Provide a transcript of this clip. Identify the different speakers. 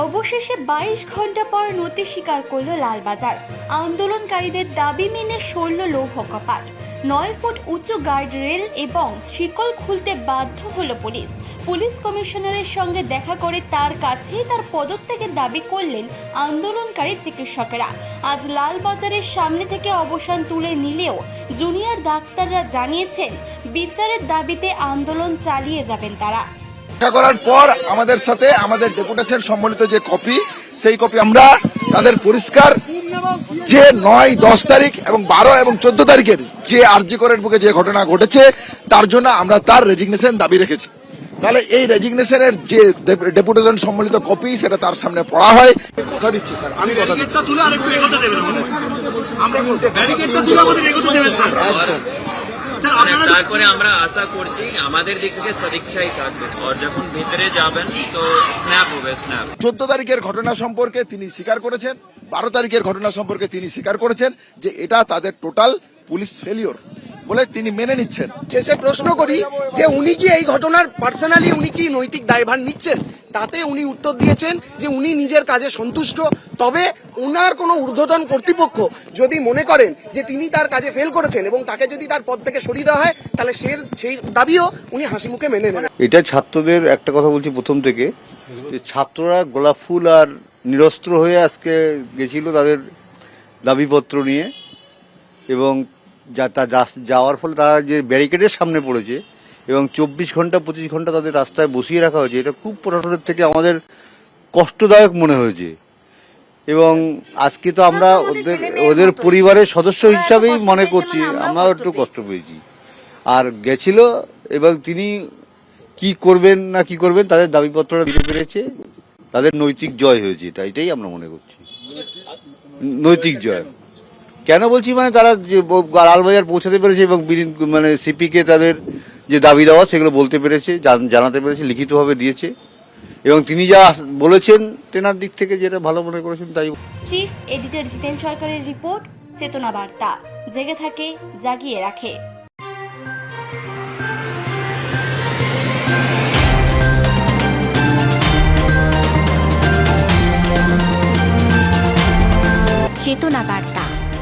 Speaker 1: অবশেষে বাইশ ঘণ্টা পর নতি স্বীকার করল লালবাজার। আন্দোলনকারীদের দাবি মেনে সরল লৌহ কপাট। নয় ফুট উঁচু গার্ড রেল এবং শিকল খুলতে বাধ্য হলো পুলিশ। পুলিশ কমিশনারের সঙ্গে দেখা করে তার কাছেই তার পদত্যাগের দাবি করলেন আন্দোলনকারী চিকিৎসকেরা। আজ লালবাজারের সামনে থেকে অবসান তুলে নিলেও জুনিয়র ডাক্তাররা জানিয়েছেন, বিচারের দাবিতে আন্দোলন চালিয়ে যাবেন তারা।
Speaker 2: দেখা করার পর আমাদের সাথে আমাদের ডেপুটেশন সম্বলিত যে কপি সেই কপি আমরা তাদের পরিষ্কার যে নয় দশ তারিখ এবং বারো এবং চোদ্দ তারিখের যে আরজি করের বুকে যে ঘটনা ঘটেছে তার জন্য আমরা তার রেজিগনেশন দাবি রেখেছি। তাহলে এই রেজিগনেশনের যে ডেপুটেশন সম্বলিত কপি সেটা তার সামনে পড়া হয়। কথা দিচ্ছি স্যার। আমি কথা দিচ্ছি।
Speaker 3: আমরা ব্যারিকেডটা তুলে আমাদের এগোতে দেবেন স্যার। স্যার আপনারা
Speaker 4: তারপরে আমরা আশা করছি আমাদের দিক থেকে সদিচ্ছাই থাকবে। আর যখন ভিতরে যাবেন তো স্ন্যাপ হবে স্ন্যাপ।
Speaker 2: চোদ্দ তারিখের ঘটনা সম্পর্কে তিনি স্বীকার করেছেন বারো তারিখের ঘটনা সম্পর্কে তিনি স্বীকার করেছেন যে এটা তাদের টোটাল পুলিশ ফেলিওর। বলে তিনি মেনে নিচ্ছেন।
Speaker 5: শেষে প্রশ্ন করি যে উনি কি এই ঘটনার পার্সোনালি উনি কি নৈতিক দায়ভার নিচ্ছেন? তাতে উনি উত্তর দিয়েছেন যে উনি নিজের কাজে সন্তুষ্ট। তবে উনার কোনো ঊর্ধ্বতন কর্তৃপক্ষ যদি মনে করেন যে তিনি তার কাজে ফেল করেছেন এবং তাকে যদি তার পদ থেকে সরিয়ে দেওয়া হয়, তাহলে সে, সেই দাবিও উনি হাসি মুখে মেনে নেন
Speaker 6: এটা ছাত্রদের একটা কথা বলছি প্রথম থেকে, যে ছাত্ররা গোলাপ ফুল আর নিরস্ত্র হয়ে আজকে গেছিল তাদের দাবিপত্র নিয়ে এবং যা তা যাওয়ার ফলে তারা যে ব্যারিকেডের সামনে পড়েছে এবং চব্বিশ ঘণ্টা পঁচিশ ঘণ্টা তাদের রাস্তায় বসিয়ে রাখা হয়েছে এটা খুব প্রশাসনের থেকে আমাদের কষ্টদায়ক মনে হয়েছে। এবং আজকে তো আমরা ওদের ওদের পরিবারের সদস্য হিসাবেই মনে করছি আমরাও একটু কষ্ট পেয়েছি। আর গেছিল এবং তিনি কি করবেন না কি করবেন তাদের দাবিপত্রটা দিতে পেরেছে তাদের নৈতিক জয় হয়েছে এটা এটাই আমরা মনে করছি। নৈতিক জয়। কেন বলছি মানে তারা লালবাজার পৌঁছাতে পেরেছে এবং মানে সিপিকে তাদের যে দাবি দেওয়া সেগুলো বলতে পেরেছে জানাতে পেরেছে, লিখিতভাবে দিয়েছে। এবং তিনি যা বলেছেন তেনার দিক থেকে যেটা ভালো মনে করেছেন তাই
Speaker 1: চিফ এডিটর জিতেন সরকারের রিপোর্ট, চেতনা বার্তা। জেগে থাকে, জাগিয়ে রাখে। চেতনা বার্তা।